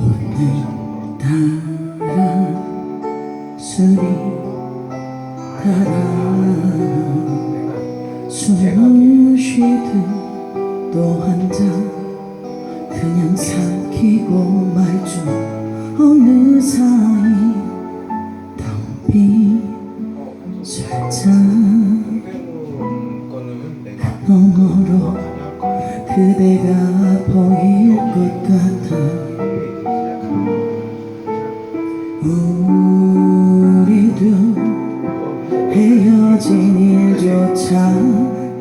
오늘따라 술이 가라 숨 쉬듯 또 한 잔 그냥 삼키고 말죠 어느 사이 담비 살짝 그 언어로 그대가 보일 것 같아. 우리도 헤어진 일조차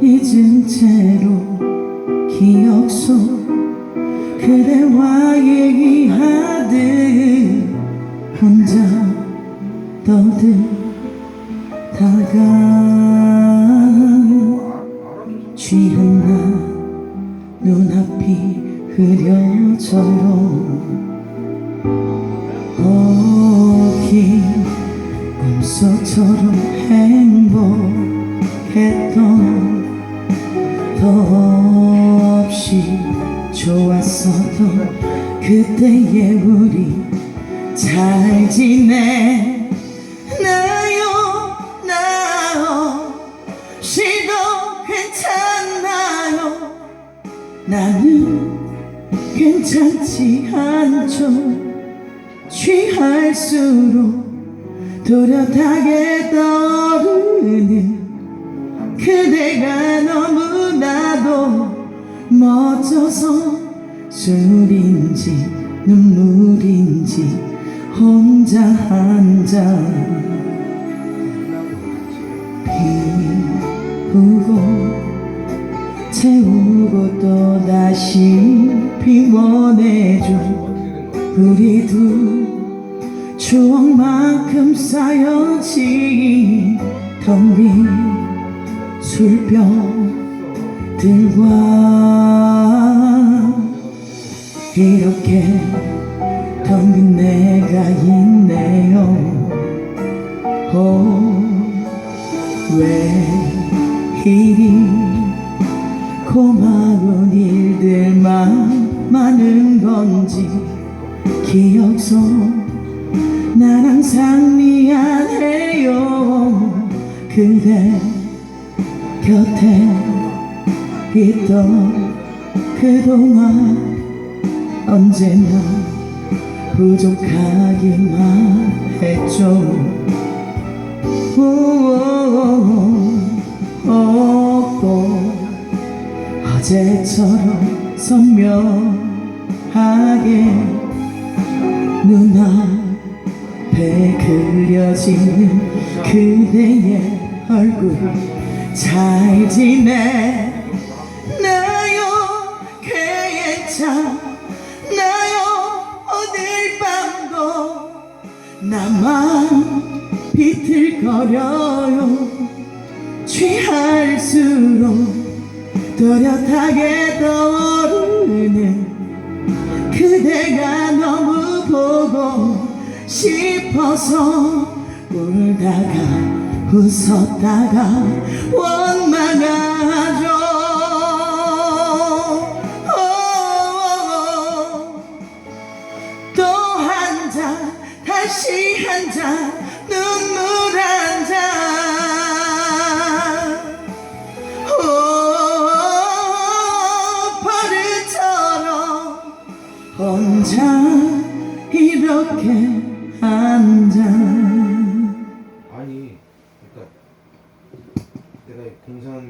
잊은 채로 기억 속 그대와 얘기하듯 혼자 떠들다가 취한 나 눈앞이 흐려져요 꿈속처럼 행복했던 더없이 좋았었던 그때의 우리 잘 지내나요? 나요? 시도 괜찮나요? 나는 괜찮지 않죠. 취할수록 또렷하게 떠오르는 그대가 너무나도 멋져서 술인지 눈물인지 혼자 한잔 피우고 채우고 또 다시 피워내줘 우리도 추억만큼 쌓여진 텅빈 술병들과 이렇게 텅 빈 내가 있네요. 오, 왜 이리 고마운 일들만 많은 건지 기억 속 그대 곁에 있던 그동안 언제나 부족하기만 했죠. 없고 어제처럼 선명하게 눈 앞에 그려지는 그대의 얼굴 잘 지내나요 괜찮나요 오늘 밤도 나만 비틀거려요. 취할수록 또렷하게 떠오르는 그대가 너무 보고 싶어서 울다가 웃었다가 원망하죠. 또 한 잔 다시 한 잔 눈물 한 잔 버릇처럼 혼자 이렇게 앉아. 아니 그러니까 내가 공산